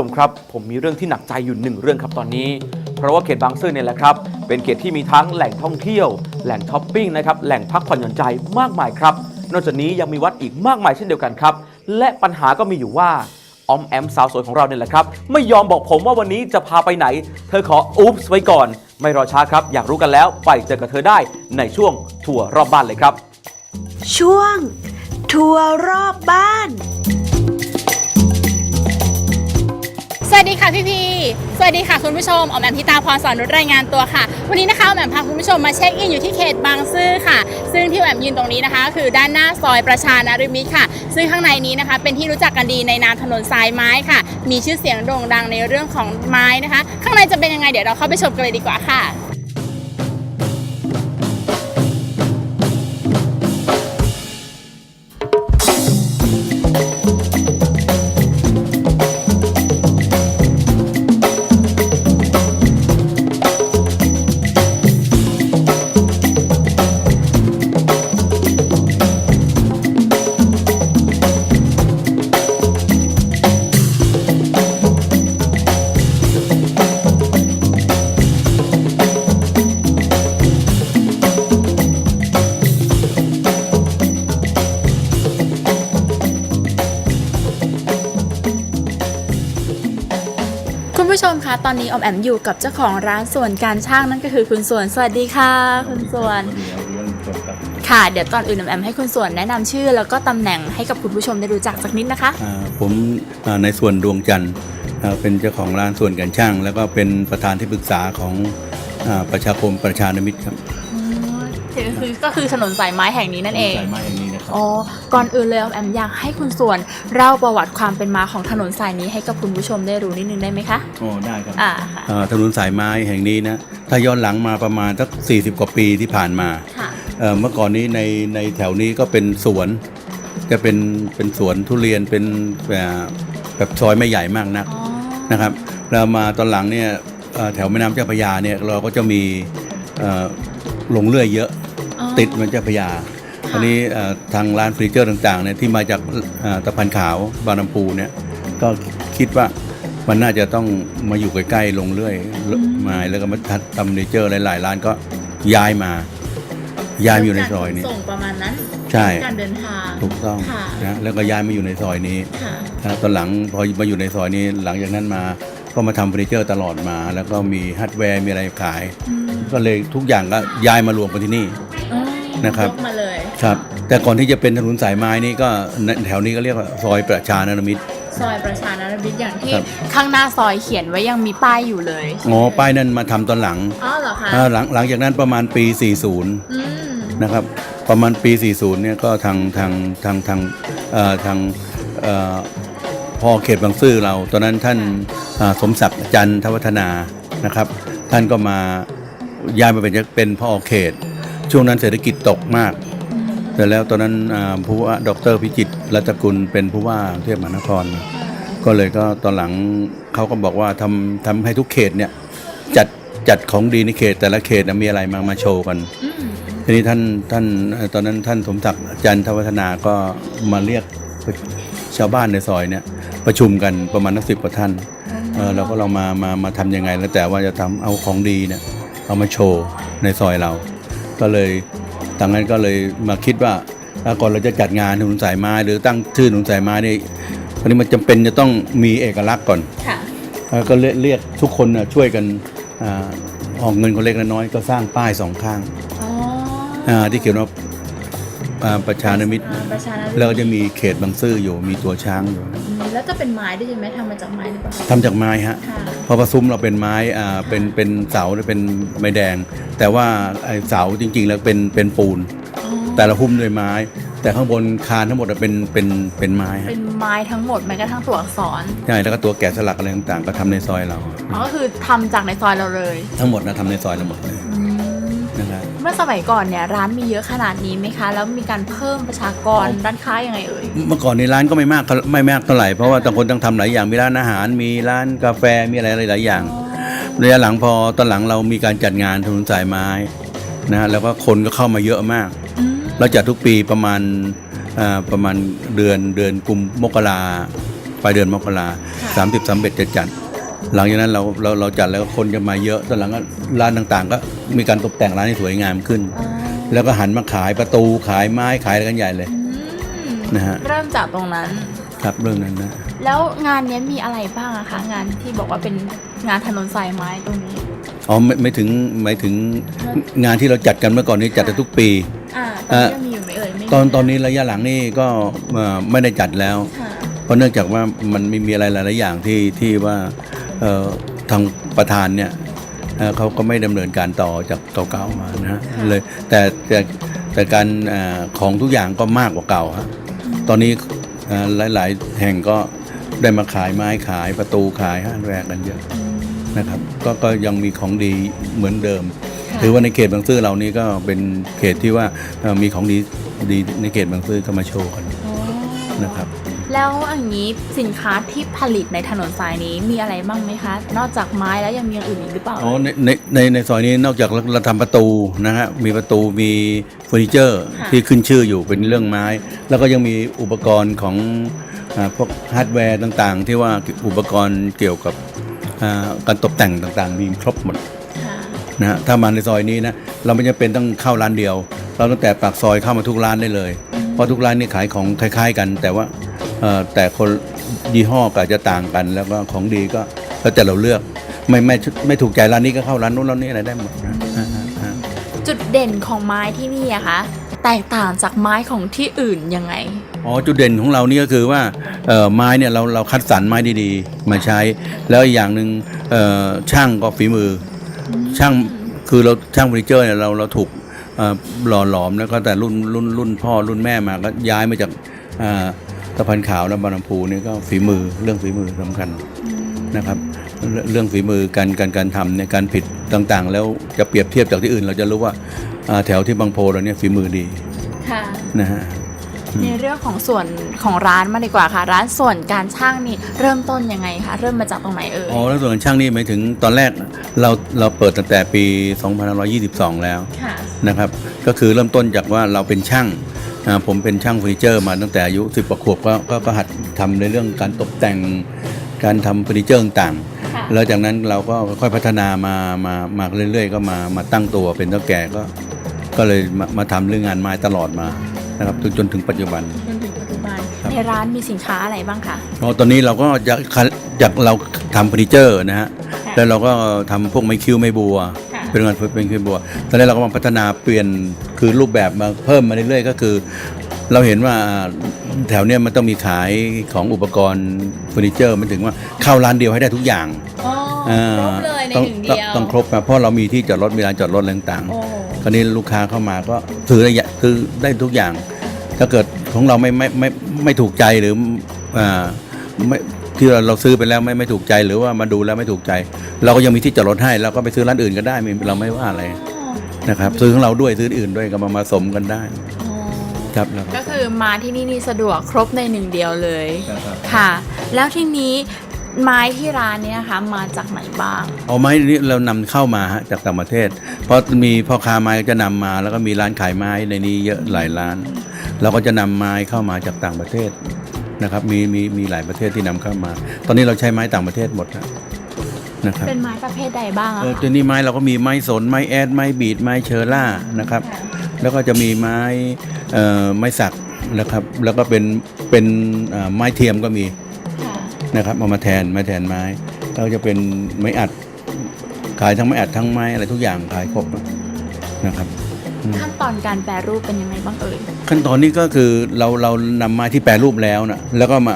คุณผู้ชมครับ ผมมีเรื่องที่หนักใจอยู่หนึ่งเรื่องครับตอนนี้ เพราะว่าเขตบางซื่อเนี่ยแหละครับ เป็นเขตที่มีทั้งแหล่งท่องเที่ยว แหล่งช้อปปิ้งนะครับ แหล่งพักผ่อนหย่อนใจมากมายครับ นอกจากนี้ยังมีวัดอีกมากมายเช่นเดียวกันครับ และปัญหาก็มีอยู่ว่าออมแอมสาวสวยของเราเนี่ยแหละครับ ไม่ยอมบอกผมว่าวันนี้จะพาไปไหน เธอขออุ๊บส์ไว้ก่อน ไม่รอช้าครับ อยากรู้กันแล้วไปเจอกับเธอได้ในช่วงทัวร์รอบบ้านเลยครับ ช่วง ทัวร์รอบบ้าน วัสดีค่ะพี่พีสวัสดีค่ะคุณผู้ชมออมแอมพิตาพรสอนนุชรายงานตัวค่ะ วันนี้นะคะออมแอมพาคุณผู้ชมมาเช็คอินอยู่ที่เขตบางซื่อค่ะ ซึ่งที่ออมแอมยืนตรงนี้นะคะ คือด้านหน้าซอยประชานาริมิตค่ะ ซึ่งข้างในนี้นะคะ เป็นที่รู้จักกันดีในนามถนนทรายไม้ค่ะ มีชื่อเสียงโด่งดังในเรื่องของไม้นะคะ ข้างในจะเป็นยังไงเดี๋ยวเราเข้าไปชมกันเลยดีกว่าค่ะ อนนี้ออมแอมอยู่กับเจ้าของร้านส่วนการช่างนั่นก็คือคุณส่วน สวัสดีค่ะ คุณส่วน ค่ะ เดี๋ยวตอนอื่นออมแอมให้คุณส่วนแนะนำชื่อ แล้วก็ตำแหน่งให้กับคุณผู้ชมได้รู้จักสักนิดนะคะอ่าผมอ่าในส่วนดวงจันทร์อ่าเป็นเจ้าของร้านส่วนกันช่าง แล้วก็เป็นประธานที่ปรึกษาของอาประชาคมประชานามิตรครับก็คือก็คือถนนสายไม้แห่งนี้นั่นเองสายไม้อย่างนี้นะครับ อ๋อ ก่อนอื่นเลยออมแอมอยากให้คุณส่วนเล่าประวัติความเป็นมาของถนนสายนี้ให้กับคุณผู้ชมได้รู้นิดนึงได้ไหมคะ โอ้ได้ครับอ่าค่ะอ่าถนนสายไม้แห่งนี้นะ ถ้าย้อนหลังมาประมาณสัก40 กว่าปีที่ผ่านมาค่ะเอ่อเมื่อก่อนนี้ในในแถวนี้ก็เป็นสวน จะเป็นเป็นสวนทุเรียนเป็นแบบแบบซอยไม่ใหญ่มากนักอ๋อนะครับแล้วมาตอนหลังเนี่ยเอ่อแถวแม่น้ำเจ้าพระยาเนี่ยเราก็จะมีเอ่อลงเลื่อยเยอะ อ๋อติดแมันเจ้าพระยา อันนี้เอ่อทางร้านเฟอร์นิเจอร์ต่างๆเนี่ยที่มาจากเอ่อตะพันขาวบางลำพูเนี่ยก็คิดว่ามันน่าจะต้องมาอยู่ใกล้ๆลงเลื่อยมาแล้วก็มาทำเฟอร์นิเจอร์หลายๆร้านก็ย้ายมาย้ายมาอยู่ในซอยนี้ส่งประมาณนั้นใช่การเดินทางถูกต้องค่ะนะแล้วก็ย้ายมาอยู่ในซอยนี้ค่ะนะตอนหลังพอมาอยู่ในซอยนี้หลังจากนั้นมาก็มาทำเฟอร์นิเจอร์ตลอดมา แล้วก็มีฮาร์ดแวร์มีอะไรขาย ก็เลยทุกอย่างก็ย้ายมารวมกันที่นี่อ๋อนะครับยกมาเลย ครับ แต่ก่อนที่จะเป็นถนนสายไม้นี่ก็แถวนี้ก็เรียกว่าซอยประชานรมิตร ซอยประชานาริมิตอย่างที่ครับ ข้างหน้าซอยเขียนไว้ยังมีป้ายอยู่เลยอ๋อป้ายนั้นมาทำตอนหลังอ๋อเหรอคะอ่าหลังหลังจากนั้นประมาณปี 40 อืมนะครับ ประมาณปี 40 เนี่ยก็ทางทางทางทางเอ่อทางเอ่อพอเขตบางซื่อเรา ตอนนั้นท่านอ่าสมศักดิ์จันทวัฒนานะครับ ท่านก็มาย้ายมาเป็นเป็นพอเขต ช่วงนั้นเศรษฐกิจตกมาก แต่แล้วตอนนั้นผู้ว่าดรพิจิตรรัตกุลเป็นผู้ว่ากรุงเทพมหานคร ก็เลยก็ตอนหลังเขาก็บอกว่าทำทำให้ทุกเขตเนี่ยจัดจัดของดีในเขตแต่ละเขตมีอะไรมามาโชว์กันทีนี้ท่านท่านตอนนั้นท่านสมศักดิ์จันทวัฒนาก็มาเรียกชาวบ้านในซอยเนี่ยประชุมกันประมาณนักสิบกว่าท่านเราก็เรามามามาทำยังไงแล้วแต่ว่าจะทำเอาของดีเนี่ยเอามาโชว์ในซอยเรา ก็เลย ทางนั้นก็เลยมาคิดว่าถ้าก่อนเราจะจัดงานถนนสายไม้หรือตั้งชื่อถนนสายไม้นี่อันนี้มันจำเป็นจะต้องมีเอกลักษณ์ก่อนค่ะแล้วก็เรียกเรียกทุกคนน่ะช่วยกันอาออกเงินคนเล็กน้อยก็สร้างป้ายสองข้างอ๋ออ่าที่เขียนว่าอ่าประชานามิตรอ่าประชานาริมิตแล้วก็จะมีเขตบางซื่ออยู่มีตัวช้างอยู่อืม แล้วจะเป็นไม้ด้วยใช่ไหมทำมาจากไม้หรือเปล่าทำจากไม้ฮะค่ะเพราะว่าซุ้มเราเป็นไม้อ่าเป็นเป็นเสาเนี่ยเป็นไม้แดง แต่ว่าไอ้เสาจริง ๆ แล้วเป็นเป็นปูน อ๋อแต่เราหุ้มด้วยไม้ แต่ข้างบนคานทั้งหมดอะเป็นเป็นเป็นไม้ฮะเป็นไม้ทั้งหมดแม้กระทั่งตัวอักษรใช่แล้วก็ตัวแกะสลักอะไรต่างๆ ก็ทำในซอยเรา อ๋อก็คือทำจากในซอยเราเลย ทั้งหมดนะทำในซอยเราหมดเลยอืมนะครับเมื่อสมัยก่อนเนี่ยร้านมีเยอะขนาดนี้ไหมคะ แล้วมีการเพิ่มประชากรด้านค้ายังไงเอ่ยเมื่อก่อนในร้านก็ไม่มากไม่มากเท่าไหร่เพราะว่าต่างคนต่างทำหลายอย่างมีร้านอาหาร มีร้านกาแฟมีอะไรหลายๆอย่างระยะหลังพอตอนหลังเรามีการจัดงานถนนสายไม้นะฮะแล้วก็คนก็เข้ามาเยอะมากอืมเราจัดทุกปีประมาณอ่าประมาณเดือนเดือนกุมมกราปลายเดือนมกราสามสิบสามเบ็ดจะจัด หลังจากนั้นเราเราเราจัดแล้วคนจะมาเยอะตอนหลังก็ร้านต่างๆ ก็มีการตกแต่งร้านให้สวยงามขึ้น แล้วก็หันมาขายประตูขายไม้ขายอะไรกันใหญ่เลย นะฮะ เริ่มจากตรงนั้น ครับเรื่องนั้นนะ แล้วงานเนี้ยมีอะไรบ้างอะคะ งานที่บอกว่าเป็นงานถนนสายไม้ตรงนี้ อ๋อไม่ไม่ถึงไม่ถึงงานที่เราจัดกันเมื่อก่อนนี้จัดกันทุกปี อ่าเอ่อตอนนี้ยังมีอยู่ไหมเอ่ยไม่มีตอนตอนนี้ระยะหลังนี่ก็เอ่อไม่ได้จัดแล้ว ค่ะเพราะเนื่องจากว่ามันมีมีอะไรหลายๆอย่างที่ที่ว่าเอ่อ ทางประธานเนี่ยเอ่อเขาก็ไม่ดำเนินการต่อจากเก่าๆมานะฮะเลยแต่แต่แต่การเอ่อของทุกอย่างก็มากกว่าเก่าฮะตอนนี้เอ่อหลายๆ แห่งก็ได้มาขายไม้ขายประตูขายห้างแรกกันเยอะนะครับก็ก็ยังมีของดีเหมือนเดิมถือว่าในเขตบางซื่อเรานี่ก็เป็นเขตที่ว่าเอ่อมีของดีดีในเขตบางซื่อก็มาโชว์กันนะครับ แล้วอย่างนี้สินค้าที่ผลิตในถนนสายนี้มีอะไรบ้างไหมคะ นอกจากไม้แล้วยังมีอย่างอื่นอีกหรือเปล่าอ๋อในในในในซอยนี้นอกจากเราเราทำประตูนะฮะมีประตูมีเฟอร์นิเจอร์ค่ะที่ขึ้นชื่ออยู่เป็นเรื่องไม้ แล้วก็ยังมีอุปกรณ์ของอาพวกฮาร์ดแวร์ต่างๆ ที่ว่าอุปกรณ์เกี่ยวกับอ่าการตกแต่งต่างๆ มีครบหมดค่ะนะฮะถ้ามาในซอยนี้นะเราไม่จำเป็นต้องเข้าร้านเดียว เราตั้งแต่ปากซอยเข้ามาทุกร้านได้เลย เพราะทุกร้านนี่ขายของคล้าย ๆ กัน แต่ว่าเอ่อ แต่คนยี่ห้อก็อาจจะต่างกัน แล้วก็ของดีก็แล้วแต่เราเลือกไม่ไม่ไม่ถูกใจร้านนี้ก็เข้าร้านนู้นร้านนี้อะไรได้หมดนะอ่าอ่าอ่าจุดเด่นของไม้ที่นี่อะคะแตกต่างจากไม้ของที่อื่นยังไง อ๋อจุดเด่นของเรานี่ก็คือว่าเอ่อไม้เนี่ยเราเราคัดสรรไม้ดีๆ มาใช้ แล้วอีกอย่างหนึ่งเอ่อช่างก็ฝีมืออช่างคือเราช่างเฟอร์นิเจอร์เนี่ยเราเราถูกเอ่อหล่อหลอมแล้วก็แต่รุ่นรุ่นรุ่นพ่อรุ่นแม่มาก็ย้ายมาจากอ่า ตะพันขาวและบางลำพูนี่ก็ฝีมือเรื่องฝีมือสำคัญนะครับเรื่องเรื่องฝีมือการการการทำเนี่ยการผิดต่างๆ แล้วจะเปรียบเทียบจากที่อื่น เราจะรู้ว่าอ่าแถวที่บางโพเราเนี่ยฝีมือดีค่ะนะฮะในเรื่องของส่วนของร้านมาดีกว่าค่ะ ร้านส่วนการช่างนี่เริ่มต้นยังไงคะเริ่มมาจากตรงไหนเอ่ยอ๋อแล้วส่วนช่างนี่หมายถึงตอนแรกเราเราเปิดตั้งแต่ปี 2522 แล้วค่ะนะครับ ก็คือเริ่มต้นจากว่าเราเป็นช่างอ่า ผมเป็นช่างเฟอร์นิเจอร์มาตั้งแต่อายุ10กว่าขวบก็ก็ก็หัดทำในเรื่องการตกแต่งการทำเฟอร์นิเจอร์ต่างค่ะ ๆแล้วจากนั้นเราก็ค่อยพัฒนามามามาเรื่อยๆ ก็มามาตั้งตัวเป็นเท่าแก่ก็ ก็เลยมามาทำเรื่องงานไม้ตลอดมานะครับจนจนถึงปัจจุบัน จนถึงปัจจุบันครับ ในร้านมีสินค้าอะไรบ้างคะอ๋อตอนนี้เราก็จะจากเราทำเฟอร์นิเจอร์นะฮะค่ะแล้วเราก็ทำพวกไม้คิ้วไม้บัวค่ะ เป็นงานเป็นคิ้วบัว ตอนนี้เราก็มาพัฒนาเปลี่ยนคือรูปแบบมาเพิ่มมาเรื่อยๆก็คือ เราเห็นว่าแถวเนี้ยมันต้องมีขายของอุปกรณ์เฟอร์นิเจอร์มันถึงว่าเข้าร้านเดียวให้ได้ทุกอย่างอ๋ออ่าครบเลยในต้องหนึ่งต้องเดียว ต้องครบนะเพราะเรามีที่จอดรถมีลานจอดรถอะไรต่างๆโอ้คราวนี้ลูกค้าเข้ามาก็ซื้อได้ยะซื้อได้ทุกอย่าง ถ้าเกิดของเราไม่ไม่ไม่ไม่ถูกใจหรืออ่าไม่ ที่เราเราซื้อไปแล้วไม่ไม่ถูกใจหรือว่ามาดูแล้วไม่ถูกใจ เราก็ยังมีที่จอดรถให้เราก็ไปซื้อร้านอื่นก็ได้ไม่เราไม่ว่าอะไรนะครับซื้อของเราด้วยซื้ออื่นด้วยก็มามาสมกันได้อ๋อครับแล้วก็คือมาที่นี่นี่สะดวกครบในหนึ่งเดียวเลยครับค่ะ แล้วทีนี้ไม้ที่ร้านเนี้ยนะคะมาจากไหนบ้างเอาไม้นี้เรานำเข้ามาฮะจากต่างประเทศ เพราะมีพ่อค้าไม้ก็จะนำมา แล้วก็มีร้านขายไม้ในนี้เยอะหลายร้าน เราก็จะนำไม้เข้ามาจากต่างประเทศ นะครับมีมีมีหลายประเทศที่นำเข้ามา ตอนนี้เราใช้ไม้ต่างประเทศหมดนะนะครับเป็นไม้ประเภทใดบ้างอะเออคะ ตัวนี้ไม้เราก็มีไม้สนไม้แอดไม้บีดไม้เชอร่านะครับค่ะแล้วก็จะมีไม้เอ่อไม้สักนะครับ แล้วก็เป็นเป็นเอ่อไม้เทียมก็มีค่ะ นะครับเอามาแทนไม้แทนไม้แล้วก็จะเป็นไม้อัดขายทั้งไม้อัดทั้งไม้อะไรทุกอย่างขายครบนะครับอืม ขั้นตอนการแปรรูปเป็นยังไงบ้างเอ่ยขั้นตอนนี้ก็คือเราเรานำไม้ที่แปรรูปแล้วนะแล้วก็มา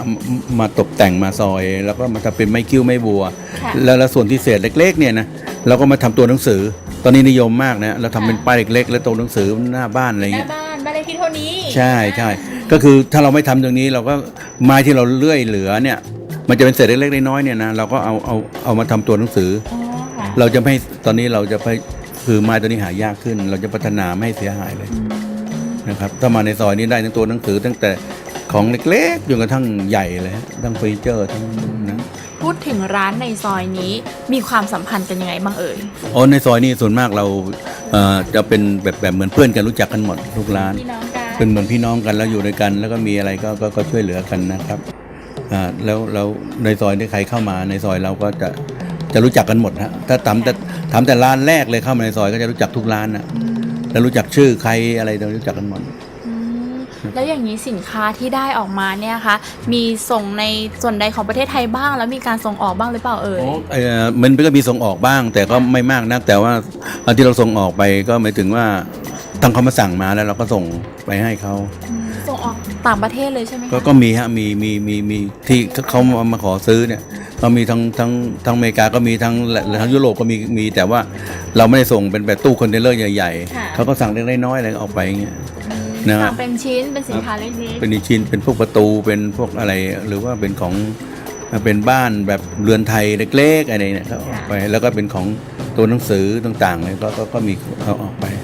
มาตกแต่งมาซอย แล้วก็มาทำเป็นไม้คิ้วไม้บัวค่ะแล้วแล้วส่วนที่เศษเล็ก ๆ เนี่ยนะเราก็มาทำตัวหนังสือ ตอนนี้นิยมมากนะเราทำเป็นป้ายเล็ก ๆ แล้วตัวหนังสือหน้าบ้านอะไรหน้าเงี้ยบ้านบ้านเลขที่เท่านี้ ใช่ใช่ก็คือถ้าเราไม่ทำตรงนี้เราก็ไม้ที่เราเลื่อยเหลือเนี่ย มันจะเป็นเศษเล็กๆน้อยๆเนี่ยนะเราก็เอาเอาเอามาทำตัวหนังสืออ๋อค่ะเราจะไม่ให้ตอนนี้เราจะไป คือไม้ตัวนี้หายากขึ้น เราจะพัฒนาไม่ให้เสียหายเลยนะครับถ้ามาในซอยนี้ได้ทั้งตัวหนังสือตั้งแต่ของเล็กๆจนกระทั่งใหญ่เลยฮะทั้งเฟอร์นิเจอร์ทั้งนะพูดถึงร้านในซอยนี้มีความสัมพันธ์กันยังไงบ้างเอ่ยอ๋อในซอยนี้ส่วนมากเราเอ่อจะเป็นแบบแบบเหมือนเพื่อนกันรู้จักกันหมดทุกร้านพี่น้องกันเป็นเหมือนพี่น้องกันแล้วอยู่ด้วยกัน แล้วก็มีอะไรก็ก็ก็ช่วยเหลือกันนะครับอ่าแล้วแล้วในซอยที่ใครเข้ามาในซอยเราก็จะจะรู้จักกันหมดฮะถ้าถามแต่ ถามแต่ร้านแรกเลยเข้ามาในซอยก็จะรู้จักทุกร้านนะแล้วรู้จักชื่อใครอะไรเรารู้จักกันหมดอืมแล้วอย่างนี้สินค้าที่ได้ออกมาเนี่ยคะมีส่งในส่วนใดของประเทศไทยบ้าง แล้วมีการส่งออกบ้างหรือเปล่าเอ่ยเอ่อมันก็มีส่งออกบ้าง แต่ก็ไม่มากนัก แต่ว่าอันที่เราส่งออกไปก็หมายถึงว่าทางเขามาสั่งมาแล้วเราก็ส่งไปให้เขาส่งออกต่างประเทศเลยใช่ไหมคะก็ก็มีฮะมีมีมีมีที่เขามามาขอซื้อเนี่ย ก็มีทั้งทั้งทั้งอเมริกาก็มีทั้งทั้งยุโรปก็มีมีแต่ว่าเราไม่ได้ส่งเป็นแบบตู้คอนเทนเนอร์ใหญ่ๆเขาก็สั่งเล็กๆน้อยๆอะไรออกไปอย่างเงี้ยนะฮะสั่งเป็นชิ้นเป็นสินค้าเล็กเป็นอีกชิ้นเป็นพวกประตูเป็นพวกอะไรหรือว่าเป็นของเป็นบ้านแบบเรือนไทยเล็กๆอะไรเนี่ยเขาออกไปแล้วก็เป็นของตัวหนังสือต่างๆเนี่ยก็ก็ก็มีเขาออกไปฮะๆค่ะแ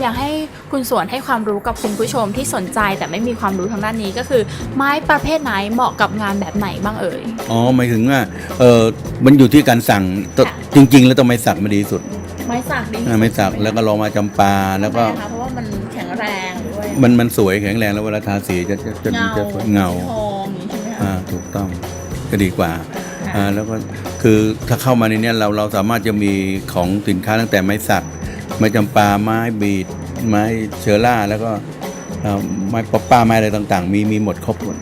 อมอยากให้คุณสวนให้ความรู้กับคุณผู้ชมที่สนใจแต่ไม่มีความรู้ทางด้านนี้ก็คือ ไม้ประเภทไหนเหมาะกับงานแบบไหนบ้างเอ่ยอ๋อหมายถึงว่าเออมันอยู่ที่การสั่งตค่ะจริง ๆ แล้วต้องไม่สักมาดีที่สุดไม้สักดีอ่าไม่สักแล้วก็ลองมาจำปาแล้วก็ทำไมอะคะเพราะว่ามันแข็งแรงด้วยมันมันสวยแข็งแรงแล้วเวลาทาสีจะจะจะเงาจะสวยเงาทองอย่างนี้ใช่ไหมคะอ่าถูกต้องก็ดีกว่าค่ะอ่าแล้วก็คือถ้าเข้ามาในเนี้ยเราเราสามารถจะมีของสินค้าตั้งแต่ไม้สัก ไม้จำปาไม้บีดไม้เชอร่า แล้วก็เอ่อไม้ป๊อปป้าไม้อะไรต่าง ๆ มีมีหมดครบหมด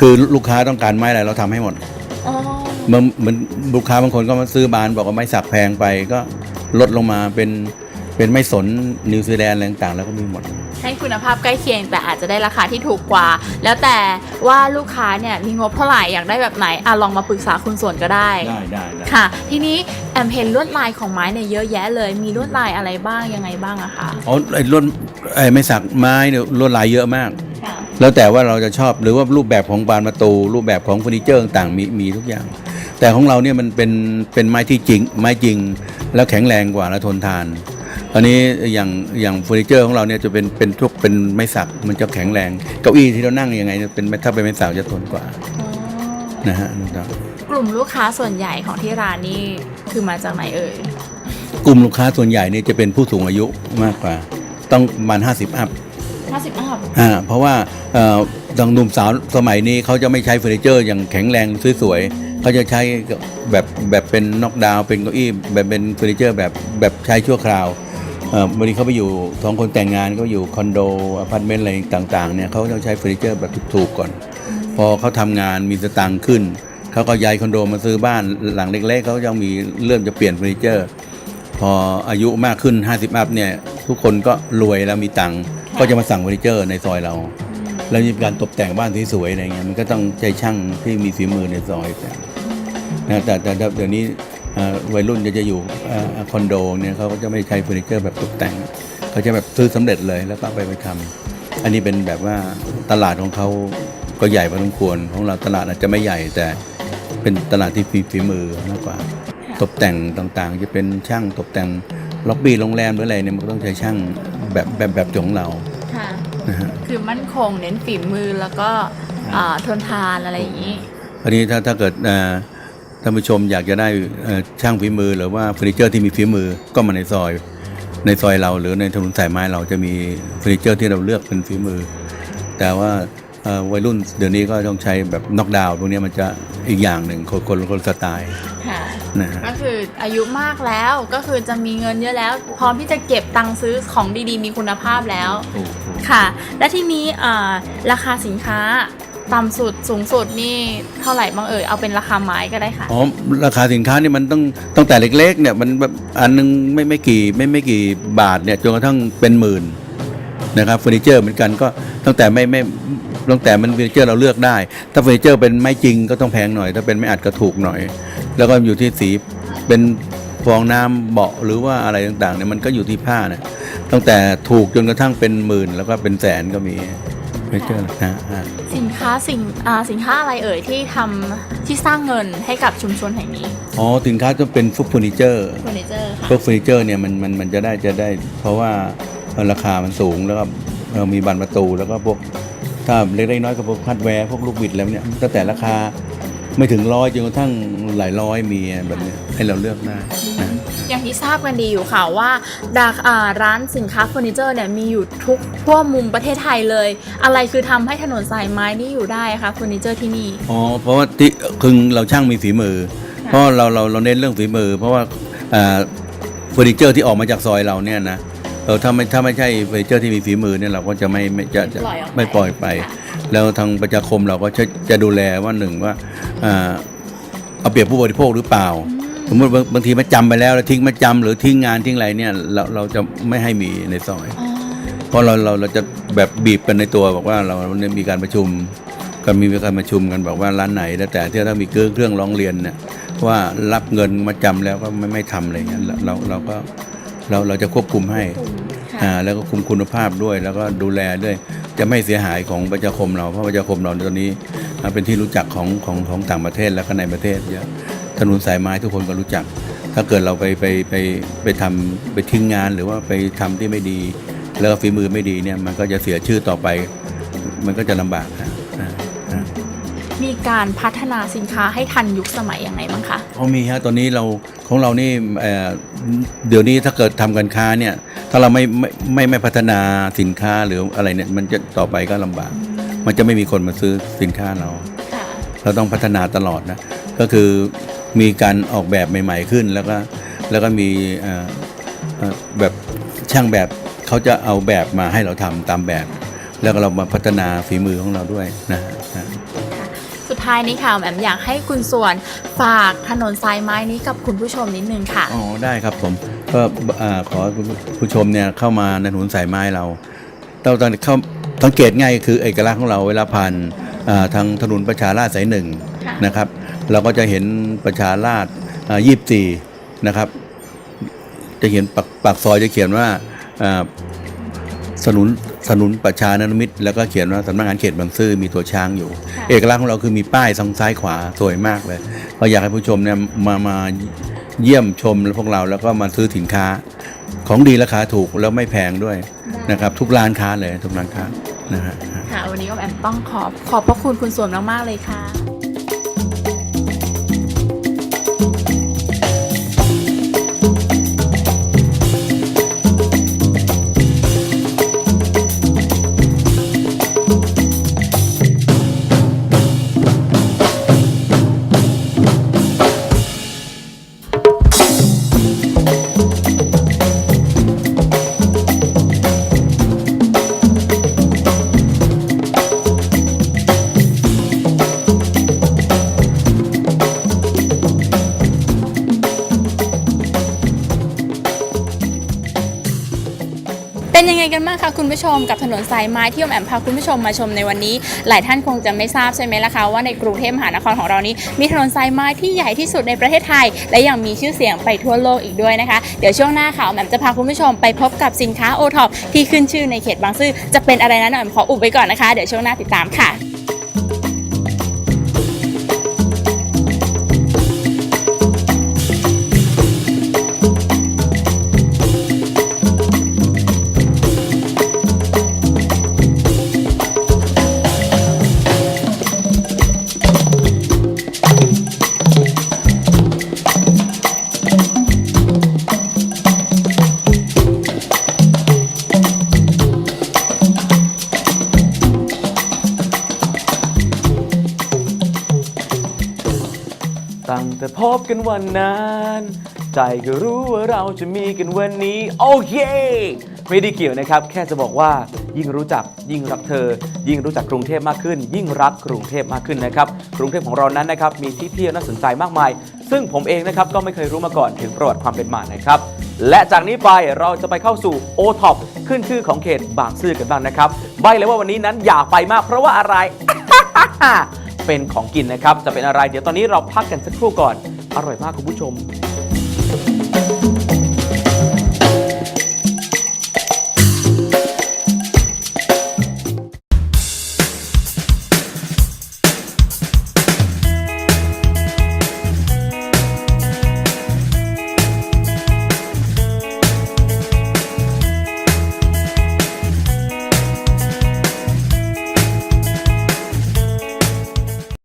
คือลูกค้าต้องการไม้อะไรเราทำให้หมดอ๋อเหมือนเหมือนลูกค้าบางคนก็มาซื้อบานบอกว่าไม้สักแพงไปก็ลดลงมาเป็นเป็นไม้สนนิวซีแลนด์อะไรต่างๆ แล้วก็มีหมด ให้คุณภาพใกล้เคียง แต่อาจจะได้ราคาที่ถูกกว่า แล้วแต่ว่าลูกค้าเนี่ยมีงบเท่าไหร่อยากได้แบบไหนอะลองมาปรึกษาคุณส่วนก็ได้ได้ได้ได้ค่ะ ทีนี้แอมเห็นลวดลายของไม้เนี่ยเยอะแยะเลย มีลวดลายอะไรบ้างยังไงบ้างอะคะอ๋อไอ้ลวดไอ้ไม้สักไม้เนี่ยลวดลายเยอะมาก ค่ะแล้วแต่ว่าเราจะชอบหรือว่ารูปแบบของบานประตู รูปแบบของเฟอร์นิเจอร์ต่างๆมีมีทุกอย่าง แต่ของเราเนี่ยมันเป็นเป็นไม้ที่จริง ไม้จริง แล้วแข็งแรงกว่าและทนทาน อันนี้อย่างอย่างเฟอร์นิเจอร์ของเราเนี่ยจะเป็นเป็นทุกเป็นไม้สักมันจะแข็งแรงเก้าอี้ที่เรานั่งยังไงเป็นถ้าเป็นไม้สักจะทนกว่านะฮะนะครับกลุ่มลูกค้าส่วนใหญ่ของที่ร้านนี่คือมาจากไหนเอ่ยกลุ่มลูกค้าส่วนใหญ่เนี่ยจะเป็นผู้สูงอายุมากกว่า ต้องประมาณ50 อัพ50อัพอ่าเพราะว่าเอ่อดังหนุ่มสาวสมัยนี้เขาจะไม่ใช้เฟอร์นิเจอร์อย่างแข็งแรงสวยๆเขาจะใช้แบบแบบเป็นน็อกดาวน์เป็นเก้าอี้แบบเป็นเฟอร์นิเจอร์แบบแบบใช้ชั่วคราวเอ่อ วันนี้เขาไปอยู่ท้องคนแต่งงานก็อยู่คอนโดอพาร์ตเมนต์อะไรต่างๆเนี่ยเขาจะใช้เฟอร์นิเจอร์แบบถูกๆก่อน พอเขาทำงานมีสตางค์ขึ้นเขาก็ย้ายคอนโดมาซื้อบ้านหลังเล็กๆเขายังมีเริ่มจะเปลี่ยนเฟอร์นิเจอร์ พออายุมากขึ้น 50 อัพเนี่ยทุกคนก็รวยแล้วมีตังค์ก็จะมาสั่งเฟอร์นิเจอร์ในซอยเราแล้วมีการตกแต่งบ้านที่สวยอะไรเงี้ยมันก็ต้องใจช่างที่มีฝีมือในซอยแต่นะแต่แต่แต่เดี๋ยวนี้เอ่อ วัยรุ่นจะจะอยู่เอ่อคอนโดเนี่ยเขาก็จะไม่ใช้เฟอร์นิเจอร์แบบตกแต่งเขาจะแบบซื้อสำเร็จเลยแล้วก็เอาไปไปทำอันนี้เป็นแบบว่าตลาดของเขาก็ใหญ่พอสมควรของเราตลาดอาจจะไม่ใหญ่แต่เป็นตลาดที่ฝีฝีมือมากกว่า ตกแต่งต่างๆ จะเป็นช่างตกแต่งล็อบบี้โรงแรมหรืออะไรเนี่ยมันก็ต้องใช้ช่างแบบแบบแบบของเราค่ะนะฮะคือมั่นคงเน้นฝีมือแล้วก็อ่าทนทานอะไรอย่างนี้อันนี้ถ้าถ้าเกิดเอ่อ ท่านผู้ชมอยากจะได้เอ่อช่างฝีมือหรือว่าเฟอร์นิเจอร์ที่มีฝีมือก็มาในซอย ในซอยเราหรือในถนนสายไม้เราจะมีเฟอร์นิเจอร์ที่เราเลือกเป็นฝีมือ แต่ว่าเอ่อวัยรุ่นเดี๋ยวนี้ก็ต้องใช้แบบน็อกดาวน์พวกเนี้ยมันจะอีกอย่างหนึ่งคนคนคนละสไตล์ค่ะนะฮะก็คืออายุมากแล้วก็คือจะมีเงินเยอะแล้ว พร้อมที่จะเก็บตังค์ซื้อของดีๆ มีคุณภาพแล้วค่ะ และที่นี้อ่าราคาสินค้า ต่ำสุดสูงสุดนี่เท่าไหร่บ้างเอ่ยเอาเป็นราคาไม้ก็ได้ค่ะ อ๋อราคาสินค้านี่มันต้องตั้งแต่เล็กๆเนี่ยมันแบบอันนึงไม่ไม่กี่ไม่ไม่กี่บาทเนี่ยจนกระทั่งเป็นหมื่นนะครับเฟอร์นิเจอร์เหมือนกันก็ตั้งแต่ไม่ไม่ตั้งแต่มันเฟอร์นิเจอร์เราเลือกได้ ถ้าเฟอร์นิเจอร์เป็นไม้จริงก็ต้องแพงหน่อย ถ้าเป็นไม้อัดก็ถูกหน่อย แล้วก็อยู่ที่สีเป็นฟองน้ำเบาหรือว่าอะไรต่างๆเนี่ยมันก็อยู่ที่ผ้าเนี่ยตั้งแต่ถูกจนกระทั่งเป็นหมื่นแล้วก็เป็นแสนก็มี เฟอร์นิเจอร์นะฮะสินค้าสิ่งอ่าสินค้าอะไรเอ่ยที่ทำที่สร้างเงินให้กับชุมชนแห่งนี้อ๋อสินค้าจะเป็นฟุกเฟอร์นิเจอร์เฟอร์นิเจอร์ค่ะพวกเฟอร์นิเจอร์เนี่ยมันมันมันจะได้จะได้ เพราะว่าราคามันสูงแล้วก็เอ่อมีบานประตูแล้วก็พวกถ้าเล็กๆน้อยๆก็พวกฮาร์ดแวร์พวกลูกบิดแล้วเนี่ยตั้งแต่ราคาไม่ถึงร้อยจนกระทั่งหลายร้อยมีแบบเนี้ยให้เราเลือกได้นะ อย่างที่ทราบกันดีอยู่ค่ะว่าราคาร้านสินค้าเฟอร์นิเจอร์เนี่ยมีอยู่ทุกทั่วมุมประเทศไทยเลย อะไรคือทำให้ถนนสายไม้นี่อยู่ได้คะเฟอร์นิเจอร์ที่นี่อ๋อเพราะว่าที่คือเราช่างมีฝีมือ เพราะเราเราเราเน้นเรื่องฝีมือ เพราะว่าอ่าเฟอร์นิเจอร์ที่ออกมาจากซอยเราเนี่ยนะเออถ้าไม่ถ้าไม่ใช่เฟอร์นิเจอร์ที่มีฝีมือเนี่ยเราก็จะไม่ไม่จะจะปล่อยออกไปไม่ปล่อยไปค่ะแล้วทางประชาคมเราก็จะจะดูแลว่าหนึ่งว่าอ่าเอาเปรียบผู้บริโภคหรือเปล่าส มมติบางบางทีมาจำไปแล้วแล้วทิ้งมาจำหรือทิ้งงานทิ้งอะไรเนี่ยเราเราจะไม่ให้มีในซอยอ๋อเพราะเราเราเราจะแบบบีบกันในตัวบอกว่าเราเนี่ยมีการประชุมกันมีการประชุมกันบอกว่าร้านไหนแล้วแต่ที่ถ้ามีเครื่องเครื่องร้องเรียนเนี่ยว่ารับเงินมาจำแล้วก็ไม่ไม่ทำอะไรเงี้ยเราเราเราก็เราเราจะควบคุมให้ค่ะอ่าแล้วก็คุมคุณภาพด้วยแล้วก็ดูแลด้วย จะไม่เสียหายของประชาคมเราเพราะประชาคมเราตอนนี้อ่าเป็นที่รู้จักของของของต่างประเทศแล้วก็ในประเทศเยอะ ถนนสายไม้ทุกคนก็รู้จัก ถ้าเกิดเราไปไปไปไปทำไปทิ้งงานหรือว่าไปทำที่ไม่ดี แล้วก็ฝีมือไม่ดีเนี่ยมันก็จะเสียชื่อต่อไป มันก็จะลำบากนะอ่าอ่ามีการพัฒนาสินค้าให้ทันยุคสมัยยังไงบ้างคะเขามีฮะตอนนี้เราของเรานี่เอ่อเดี๋ยวนี้ถ้าเกิดทำการค้าเนี่ยถ้าเราไม่ไม่ไม่ไม่พัฒนาสินค้าหรืออะไรเนี่ยมันจะต่อไปก็ลำบาก มันจะไม่มีคนมาซื้อสินค้าเราค่ะเราต้องพัฒนาตลอดนะก็คือ มีการออกแบบใหม่ ๆขึ้น แล้วก็แล้วก็มีเอ่อเอ่อแบบช่างแบบเขาจะเอาแบบมาให้เราทำตามแบบ แล้วก็เรามาพัฒนาฝีมือของเราด้วยนะฮะนะสุดท้ายนี้ค่ะแอมอยากให้คุณส่วนฝากถนนสายไม้นี้กับคุณผู้ชมนิดนึงค่ะอ๋อได้ครับผมก็อ่าขอให้คุณผู้ชมเนี่ยเข้ามาในถนนสายไม้เราเราตอนเข้าสังเกตง่ายคือเอกลักษณ์ของเราเวลาผ่านอ่าทางถนนประชาราษฎร์สายหนึ่งค่ะนะครับ เราก็จะเห็นประชาราษฎร์ยี่สิบสี่นะครับ จะเห็นปากปากซอยจะเขียนว่าอ่าสนุนสนุนประชานมิตร แล้วก็เขียนว่าสำนักงานเขตบางซื่อมีตัวช้างอยู่ค่ะเอกลักษณ์ของเราคือมีป้ายทางซ้ายขวาสวยมากเลยก็อยากให้ผู้ชมเนี่ยมามาเยี่ยมชมพวกเราแล้วก็มาซื้อสินค้า ของดีราคาถูกแล้วไม่แพงด้วยนะครับ ทุกร้านค้าเลยทุกร้านค้านะฮะค่ะวันนี้ก็แอมต้องขอบขอบพระคุณคุณส่วนมากๆเลยค่ะ เป็นยังไงกันบ้างคะคุณผู้ชมกับถนนสายไม้ที่อมแอมพาคุณผู้ชมมาชมในวันนี้ หลายท่านคงจะไม่ทราบใช่ไหมล่ะคะว่าในกรุงเทพมหานครของเรานี้ มีถนนสายไม้ที่ใหญ่ที่สุดในประเทศไทย และยังมีชื่อเสียงไปทั่วโลกอีกด้วยนะคะ เดี๋ยวช่วงหน้าค่ะอมแอมจะพาคุณผู้ชมไปพบกับสินค้าโอท็อปที่ขึ้นชื่อในเขตบางซื่อจะเป็นอะไรนั้นอมแอมขออุบไว้ก่อนนะคะเดี๋ยวช่วงหน้าติดตามค่ะ แต่พบกันวันนั้น ใจก็รู้ว่าเราจะมีกันวันนี้ โอเค ไม่ได้เกี่ยวนะครับ แค่จะบอกว่ายิ่งรู้จักยิ่งรักเธอ ยิ่งรู้จักกรุงเทพมากขึ้น ยิ่งรักกรุงเทพมากขึ้นนะครับ กรุงเทพของเรานั้นนะครับมีที่เที่ยวน่าสนใจมากมาย ซึ่งผมเองนะครับก็ไม่เคยรู้มาก่อนถึงประวัติความเป็นมานะครับ และจากนี้ไปเราจะไปเข้าสู่โอท็อปขึ้นชื่อของเขตบางซื่อกันบ้างนะครับใบเลยว่าวันนี้นั้นอยากไปมากเพราะว่าอะไร เป็นของกินนะครับ จะเป็นอะไร เดี๋ยวตอนนี้เราพักกันสักครู่ก่อน อร่อยมากคุณผู้ชม